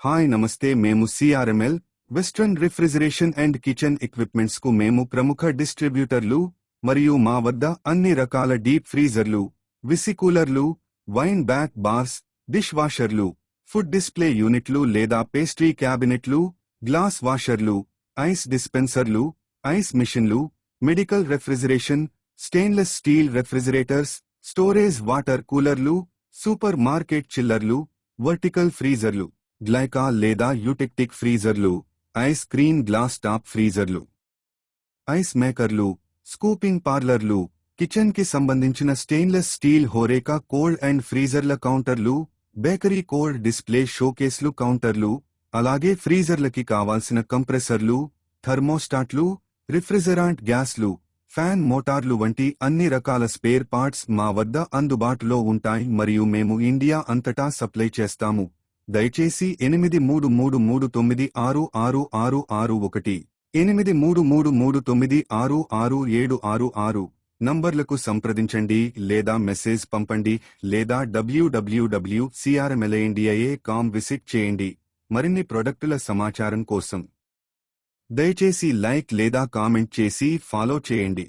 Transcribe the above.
Hi నమస్తే. మేము CRML western refrigeration and kitchen ఎక్విప్మెంట్స్కు మేము ప్రముఖ డిస్ట్రిబ్యూటర్లు మరియు మా వద్ద అన్ని రకాల డీప్ ఫ్రీజర్లు విసి కూలర్లు వైన్ బ్యాక్ బార్స్ డిష్ వాషర్లు ఫుడ్ డిస్ప్లే యూనిట్లు లేదా పేస్ట్రీ క్యాబినెట్లు గ్లాస్ వాషర్లు ఐస్ డిస్పెన్సర్లు ఐస్ మిషన్లు medical refrigeration stainless steel refrigerators storage water కూలర్లు సూపర్ మార్కెట్ చిల్లర్లు వర్టికల్ ఫ్రీజర్లు. గ్లైకా లేదా యూటెక్టిక్ ఫ్రీజర్లు ఐస్ క్రీమ్ గ్లాస్ టాప్ ఫ్రీజర్లు ఐస్ మేకర్లు స్కూపింగ్ పార్లర్లు కిచెన్కి సంబంధించిన stainless steel horeca cold and ఫ్రీజర్ల కౌంటర్లు బేకరీ కోల్డ్ డిస్ప్లే షోకేస్లు కౌంటర్లు అలాగే ఫ్రీజర్లకి కావాల్సిన కంప్రెసర్లు థర్మోస్టాట్లు రిఫ్రిజరాంట్ గ్యాస్లు ఫ్యాన్ మోటార్లు వంటి అన్ని రకాల స్పేర్ పార్ట్స్ మా వద్ద అందుబాటులో ఉంటాయి మరియు మేము ఇండియా అంతటా సప్లై చేస్తాము. దయచేసి ఎనిమిది మూడు మూడు మూడు తొమ్మిది ఆరు ఆరు ఆరు ఆరు ఒకటి ఎనిమిది మూడు మూడు మూడు తొమ్మిది ఆరు ఆరు ఏడు ఆరు ఆరు నంబర్లకు సంప్రదించండి లేదా మెసేజ్ పంపండి లేదా డబ్ల్యూడబ్ల్యూడబ్ల్యూ సిఆర్ఎంఎల్ఏఎన్డిఐఏ కామ్ విజిట్ చేయండి. మరిన్ని ప్రొడక్టుల సమాచారం కోసం దయచేసి లైక్ లేదా కామెంట్ చేసి ఫాలో చేయండి.